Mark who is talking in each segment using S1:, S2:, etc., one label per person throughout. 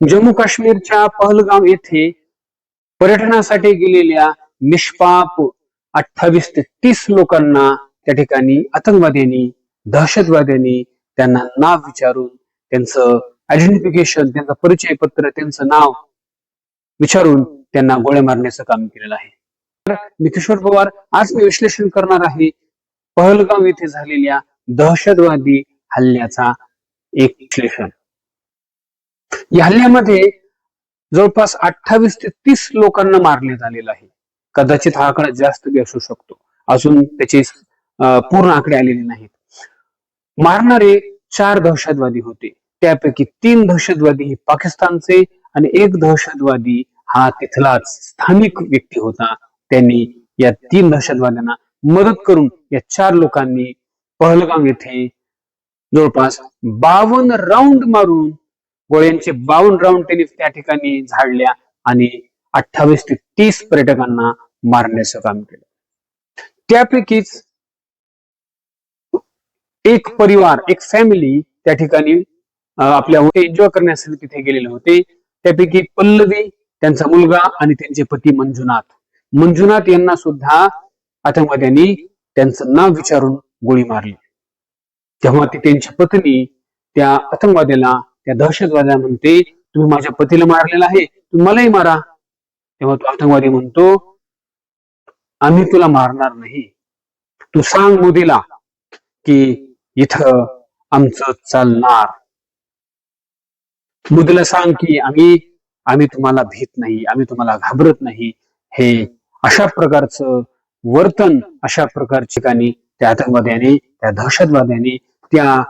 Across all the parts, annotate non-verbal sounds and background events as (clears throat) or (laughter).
S1: जम्मू काश्मीरच्या पहलगाव येथे पर्यटनासाठी गेलेल्या निष्पाप अठ्ठावीस ते तीस लोकांना त्या ठिकाणी आतंकवाद्यांनी दहशतवाद्यांनी त्यांना नाव विचारून त्यांचं आयडेंटिफिकेशन त्यांचं परिचय पत्र त्यांचं नाव विचारून त्यांना गोळ्या मारण्याचं काम केलेलं आहे. तर मी किशोर पवार आज मी विश्लेषण करणार आहे पहलगाव येथे झालेल्या दहशतवादी हल्ल्याचा एक विश्लेषण. या हल्ल्यामध्ये जवळपास अठ्ठावीस ते तीस लोकांना मारण्यात आलेलं आहे. कदाचित हा आकडा जास्त बी असू शकतो. अजून त्याचे पूर्ण आकडे आलेले नाहीत. मारणारे चार दहशतवादी होते. त्यापैकी तीन दहशतवादी हे पाकिस्तानचे आणि एक दहशतवादी हा तिथलाच स्थानिक व्यक्ती होता. त्यांनी या तीन दहशतवाद्यांना मदत करून या चार लोकांनी पहलगाम येथे जवळपास बावन्न राऊंड मारून गोळ्यांचे बावन्न राऊंड त्यांनी त्या ठिकाणी झाडल्या आणि अठ्ठावीस ते तीस पर्यटकांना मारण्याचं काम केलं. त्यापैकीच एक परिवार एक फॅमिली त्या ठिकाणी आपल्या एन्जॉय करण्यासाठी तिथे गेलेले होते. त्यापैकी पल्लवी त्यांचा मुलगा आणि त्यांचे पती मंजुनाथ. मंजुनाथ यांना सुद्धा आतंकवाद्यांनी त्यांचं नाव विचारून गोळी मारली. तेव्हा ती त्यांची पत्नी त्या आतंकवाद्याला त्या दहशतवाद्या म्हणते तुम्ही माझ्या पतीला मारलेला आहे तुम्ही मलाही मारा. तेव्हा तो आतंकवादी म्हणतो आम्ही तुला मारणार नाही. तू सांग मोदीला की इथं आमचं चालणार. मोदीला सांग की आम्ही आम्ही तुम्हाला भीत नाही आम्ही तुम्हाला घाबरत नाही. हे अशा प्रकारचं वर्तन अशा प्रकारची ठिकाणी त्या आतंकवाद्याने त्या दहशतवाद्याने त्या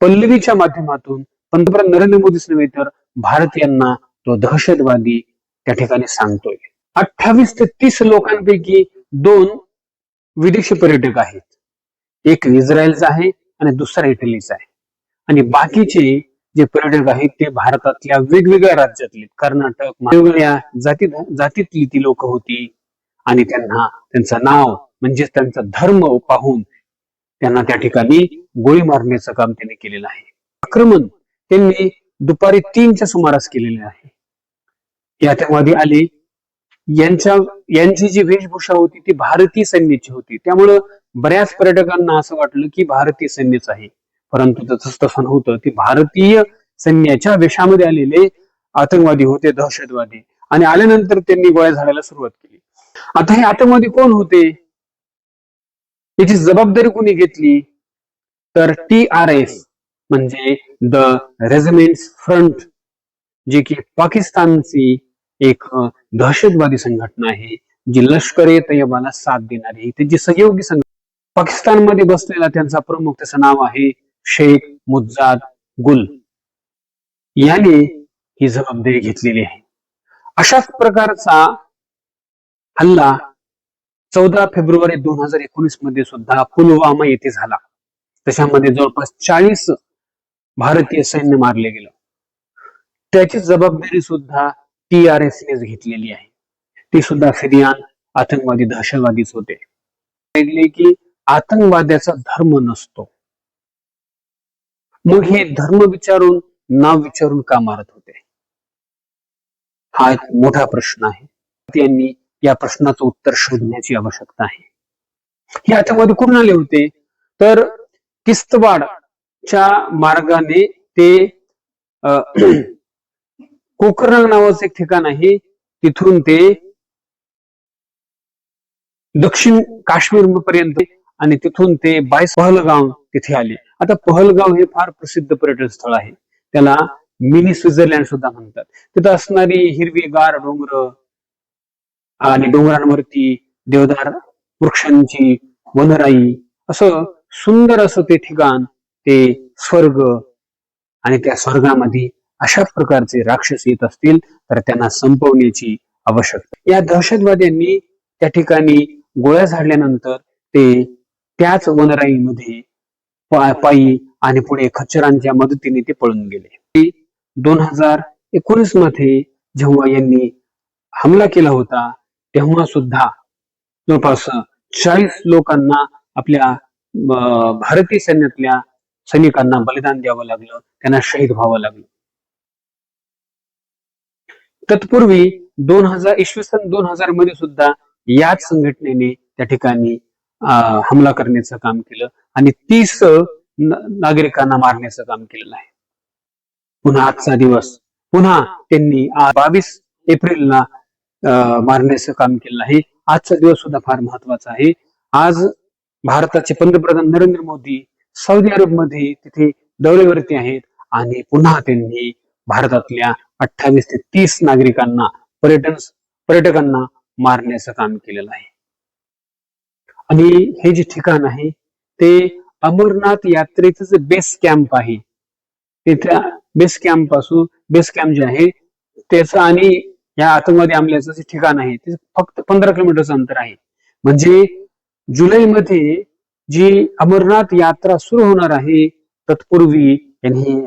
S1: पल्लवीच्या माध्यमातून पंतप्रधान नरेंद्र मोदीच नव्हे तर भारतीयांना तो दहशतवादी त्या ठिकाणी सांगतोय. अठ्ठावीस ते तीस लोकांपैकी दोन विदेशी पर्यटक आहेत. एक इस्रायलचा आहे आणि दुसरा इटलीचा आहे. आणि बाकीचे जे पर्यटक आहेत ते भारतातल्या वेगवेगळ्या राज्यातले कर्नाटक वेगवेगळ्या जाती जातीतली ती लोक होती. आणि त्यांना त्यांचं नाव म्हणजेच त्यांचा धर्म पाहून त्यांना त्या ठिकाणी गोळी मारण्याचं काम त्यांनी केलेलं आहे. आक्रमण त्यांनी दुपारी तीनच्या सुमारास केलेले आहे. हे आतंकवादी आले. यांच्या यांची जी वेशभूषा होती ती भारतीय सैन्याची होती. त्यामुळं बऱ्याच पर्यटकांना असं वाटलं की भारतीय सैन्यच आहे. परंतु तसं नव्हतं ती भारतीय सैन्याच्या वेशामध्ये आलेले आतंकवादी होते दहशतवादी. आणि आल्यानंतर त्यांनी गोळ्या झाडायला सुरुवात केली. आता हे आतंकवादी कोण होते? याची जबाबदारी कोणी घेतली? तर टी आर एफ म्हणजे द रेजिमेंट फ्रंट जे की पाकिस्तानची एक दहशतवादी संघटना आहे जी लष्कर ए साथ देणारी आहे. त्यांची सहयोगी संघटना पाकिस्तानमध्ये बसलेला त्यांचा प्रमुख त्याचं नाव आहे शेख मुज्जाद गुल. याने ही जबाबदारी घेतलेली आहे. अशाच प्रकारचा हल्ला चौदा फेब्रुवारी दोन हजार एकोणीसमध्ये सुद्धा पुलवामा येथे झाला. त्याच्यामध्ये जवळपास चाळीस भारतीय सैन्य मारले गेलं. त्याची जबाबदारी सुद्धा टी आर एस नेच घेतलेली आहे. ती सुद्धा फिरियान आतंकवादी दहशतवादीच होते. की आतंकवाद्याचा धर्म नसतो. मग हे धर्म विचारून नाव विचारून का मारत होते? हा एक मोठा प्रश्न आहे. त्यांनी या प्रश्नाचं उत्तर शोधण्याची आवश्यकता आहे. हे आतंकवादी कुठून आले होते? तर च्या मार्गाने ते अ, (clears throat) नावाचं एक ठिकाण आहे. तिथून ते दक्षिण काश्मीर पर्यंत आणि तिथून ते बायस पहलगाव तिथे आले. आता पहलगाव हे फार प्रसिद्ध पर्यटन स्थळ आहे. त्याला मिनी स्वित्झर्लंड सुद्धा म्हणतात. तिथं असणारी हिरवीगार डोंगर आणि डोंगरांवरती देवदार वृक्षांची वनराई असं सुंदर असं ते ठिकाण ते स्वर्ग आणि त्या स्वर्गामध्ये अशा प्रकारचे राक्षस येत असतील तर त्यांना संपवण्याची आवश्यकता. या दहशतवाद्यांनी त्या ठिकाणी गोळ्या झाडल्यानंतर ते त्याच वनराईमध्ये पायी आणि पुढे खच्चरांच्या मदतीने ते पळून गेले. दोन हजार एकोणीसमध्ये जेव्हा यांनी हमला केला होता तेव्हा सुद्धा जवळपास चाळीस लोकांना आपल्या अं, भारतीय सैन्यातल्या सैनिकांना बलिदान द्यावं लागलं त्यांना शहीद व्हावं लागलं. तत्पूर्वी दोन हजार इसवी सन दोन हजारमध्ये सुद्धा याच संघटनेने त्या ठिकाणी अं, हमला करण्याचं काम केलं आणि तीस नागरिकांना मारण्याचं काम केलेलं आहे. पुन्हा आजचा दिवस. पुन्हा त्यांनी बावीस एप्रिलला अं, मारण्याचं काम केलेलं आहे. आजचा दिवस सुद्धा फार महत्त्वाचा आहे. आज भारताचे पंतप्रधान नरेंद्र मोदी सौदी अरबमध्ये तिथे दौऱ्यावरती आहेत आणि पुन्हा त्यांनी भारतातल्या अठ्ठावीस ते तीस नागरिकांना पर्यटन पर्यटकांना मारण्याचं काम केलेलं आहे. आणि हे जे ठिकाण आहे ते अमरनाथ यात्रेचं जे बेस कॅम्प आहे. ते त्या बेस कॅम्पपासून बेस कॅम्प जे आहे त्याचं आणि या आतंकवादी आमल्याचं जे ठिकाण आहे ते फक्त पंधरा किलोमीटरचं अंतर आहे. म्हणजे जुलैमध्ये जी अमरनाथ यात्रा सुरू होणार आहे तत्पूर्वी त्यांनी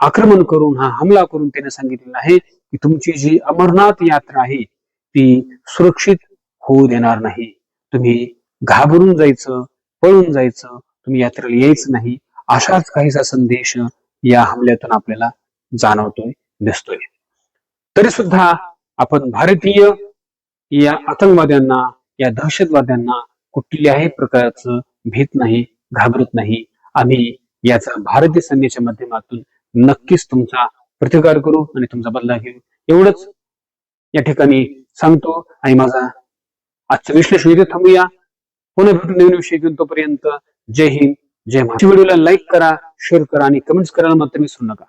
S1: आक्रमण करून हा हमला करून त्याने सांगितलेला आहे की तुमची जी अमरनाथ यात्रा आहे ती सुरक्षित होऊ देणार नाही. तुम्ही घाबरून जायचं पळून जायचं तुम्ही यात्रेला यायचं नाही अशाच काहीसा संदेश या हमल्यातून आपल्याला जाणवतोय दिसतोय. तरी सुद्धा आपण भारतीय या आतंकवाद्यांना या दहशतवाद्यांना कुठल्याही प्रकारचं भीत नाही घाबरत नाही. आम्ही याचा भारतीय सैन्याच्या माध्यमातून नक्कीच तुमचा प्रतिकार करू आणि तुमचा बदला घेऊ. एवढंच या ठिकाणी सांगतो आणि माझा आजचं विश्लेषण इथे थांबूया. पुन्हा भेटून नवीन विषय घेऊन तोपर्यंत जय हिंद जय महाराष्ट्र. व्हिडिओला लाईक करा शेअर करा आणि कमेंट्स करायला मात्र विसरू नका.